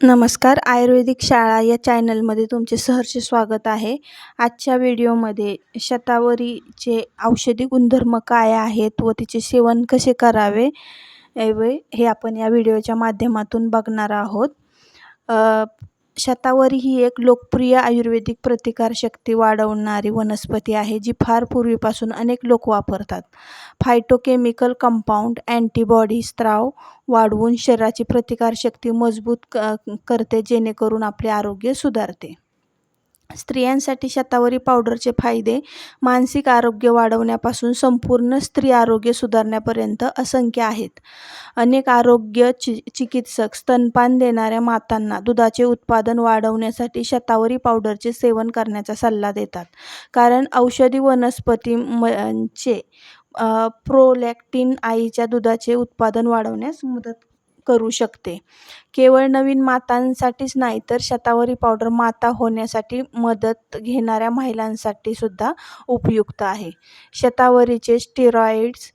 नमस्कार आयुर्वेदिक शाळा या चॅनलमध्ये तुमचे सहर्ष स्वागत आहे. आजच्या व्हिडिओमध्ये शतावरीचे औषधी गुणधर्म काय आहेत व तिचे सेवन कसे करावे एवे हे आपण या व्हिडिओच्या माध्यमातून बघणार आहोत. शतावरी ही एक लोकप्रिय आयुर्वेदिक प्रतिकारशक्ती वाढवणारी वनस्पती आहे जी फार पूर्वीपासून अनेक लोक वापरतात. फायटोकेमिकल कंपाऊंड अँटीबॉडी स्त्राव वाढवून शरीराची प्रतिकारशक्ती मजबूत क करते जेणेकरून आपले आरोग्य सुधारते. स्त्रियांसाठी शतावरी पावडरचे फायदे मानसिक आरोग्य वाढवण्यापासून संपूर्ण स्त्री आरोग्य सुधारण्यापर्यंत असंख्य आहेत. अनेक आरोग्य चि चिकित्सक स्तनपान देणाऱ्या मातांना दुधाचे उत्पादन वाढवण्यासाठी शतावरी पावडरचे सेवन करण्याचा सल्ला देतात. कारण औषधी वनस्पतींचे प्रोलॅक्टिन आईच्या दुधाचे उत्पादन वाढवण्यास मदत करू शकते. केवळ नवीन मातांसाठीच नाही तर शतावरी पावडर माता होण्यासाठी मदत घेणाऱ्या महिलांसाठी सुद्धा उपयुक्त आहे. शतावरीचे स्टिरॉइड्स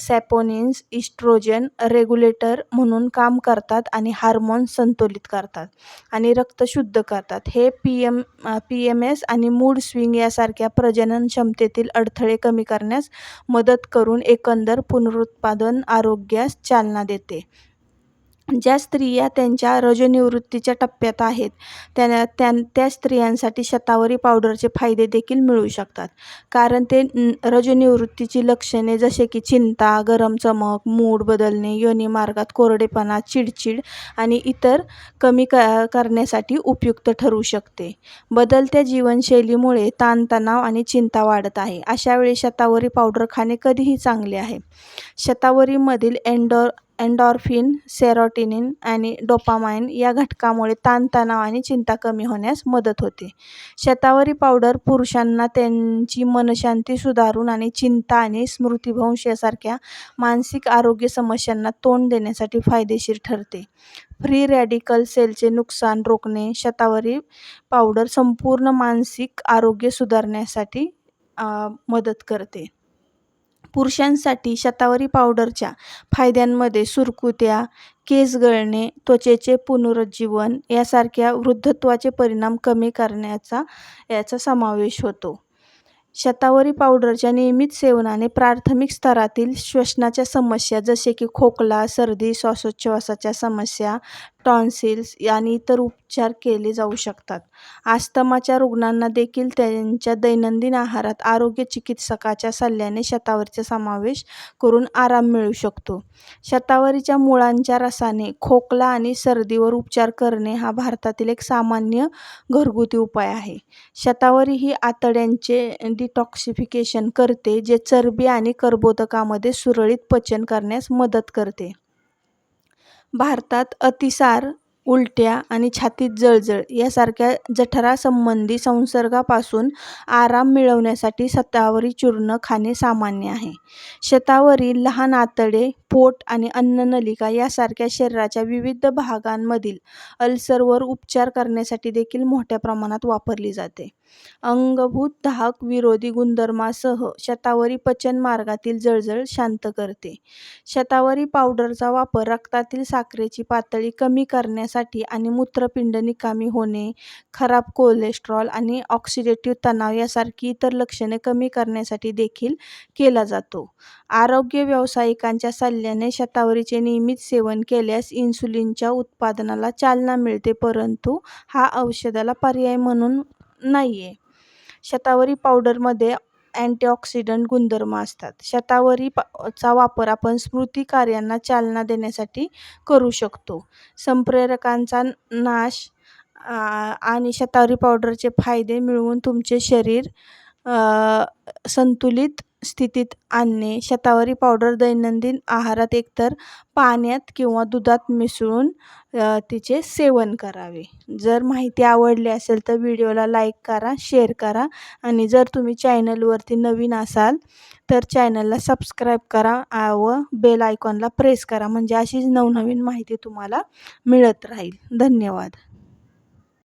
सॅपोनिन्स इस्ट्रोजन रेग्युलेटर म्हणून काम करतात आणि हार्मोन संतुलित करतात आणि रक्त शुद्ध करतात. हे P M P M S आणि मूड स्विंग यासारख्या प्रजनन क्षमतेतील अडथळे कमी करण्यास मदत करून एकंदर पुनरुत्पादन आरोग्यास चालना देते. ज्या स्त्रिया त्यांच्या रजोनिवृत्तीच्या टप्प्यात आहेत त्या त्या त्या स्त्रियांसाठी शतावरी पावडरचे फायदे देखील मिळू शकतात. कारण ते रजोनिवृत्तीची लक्षणे जसे की चिंता गरम चमक मूड बदलणे योनी मार्गात कोरडेपणा चिडचिड आणि इतर कमी क करण्यासाठी उपयुक्त ठरू शकते. बदलत्या जीवनशैलीमुळे ताणतणाव आणि चिंता वाढत आहे. अशावेळी शतावरी पावडर खाणे कधीही चांगले आहे. शतावरीमधील एंडोर एन्डॉर्फिन सेरोटिनिन आणि डोपामाइन या घटकामुळे ताणतणाव आणि चिंता कमी होण्यास मदत होते. शतावरी पावडर पुरुषांना त्यांची मनशांती सुधारून आणि चिंता आणि स्मृतिभ्रंश यासारख्या मानसिक आरोग्य समस्यांना तोंड देण्यासाठी फायदेशीर ठरते. फ्री रॅडिकल सेलचे नुकसान रोखणे शतावरी पावडर संपूर्ण मानसिक आरोग्य सुधारण्यासाठी मदत करते. पुरुषांसाठी शतावरी पावडरच्या फायद्यांमध्ये सुरकुत्या केस गळणे त्वचेचे पुनरुज्जीवन यासारख्या वृद्धत्वाचे परिणाम कमी करण्याचा याचा समावेश होतो. शतावरी पावडरच्या नियमित सेवनाने प्राथमिक स्तरातील श्वसनाच्या समस्या जसे की खोकला सर्दी श्वासोच्छवासाच्या समस्या टॉन्सिल्स आणि इतर उपचार केले जाऊ शकतात. आस्तमाच्या रुग्णांना देखील त्यांच्या दैनंदिन आहारात आरोग्य चिकित्सकाच्या सल्ल्याने शतावरीचा समावेश करून आराम मिळू शकतो. शतावरीच्या मुळांच्या रसाने खोकला आणि सर्दीवर उपचार करणे हा भारतातील एक सामान्य घरगुती उपाय आहे. शतावरी ही आतड्यांचे डिटॉक्सिफिकेशन करते जे चरबी आणि कर्बोदकामध्ये सुरळीत पचन करण्यास मदत करते. भारतात अतिसार उलट्या आणि छातीत जळजळ यासारख्या जठरासंबंधी संसर्गापासून आराम मिळवण्यासाठी शतावरी चूर्ण खाणे सामान्य आहे. शतावरी लहान आतडे पोट आणि अन्ननलिका यासारख्या शरीराच्या विविध भागांमधील अल्सरवर उपचार करण्यासाठी देखील मोठ्या प्रमाणात वापरली जाते. अंगभूत दाहक विरोधी गुणधर्मासह शतावरी पचन मार्गातील जळजळ शांत करते. शतावरी पावडरचा वापर रक्तातील साखरेची पातळी कमी करण्यासाठी आणि मूत्रपिंड निकामी होणे खराब कोलेस्ट्रॉल आणि ऑक्सिडेटिव्ह तणाव यासारखी इतर लक्षणे कमी करण्यासाठी देखील केला जातो. आरोग्य व्यावसायिकांच्या सल्ल्याने शतावरीचे नियमित सेवन केल्यास इन्सुलिनच्या उत्पादनाला चालना मिळते परंतु हा औषधाला पर्याय म्हणून नाही आहे शतावरी पावडरमध्ये अँटीऑक्सिडंट गुणधर्म असतात. शतावरी चा वापर आपण स्मृती कार्यांना चालना देण्यासाठी करू शकतो. संप्रेरकांचा नाश आणि शतावरी पावडरचे फायदे मिळवून तुमचे शरीर संतुलित स्थितीत आणणे. शतावरी पावडर दैनंदिन आहारात एकतर पाण्यात किंवा दुधात मिसळून तिचे सेवन करावे. जर माहिती आवडली असेल तर व्हिडिओला लाईक करा शेअर करा आणि जर तुम्ही चॅनलवरती नवीन असाल तर चॅनलला सबस्क्राईब करा व बेल आयकॉनला प्रेस करा. म्हणजे अशीच नवनवीन माहिती तुम्हाला मिळत राहील. धन्यवाद.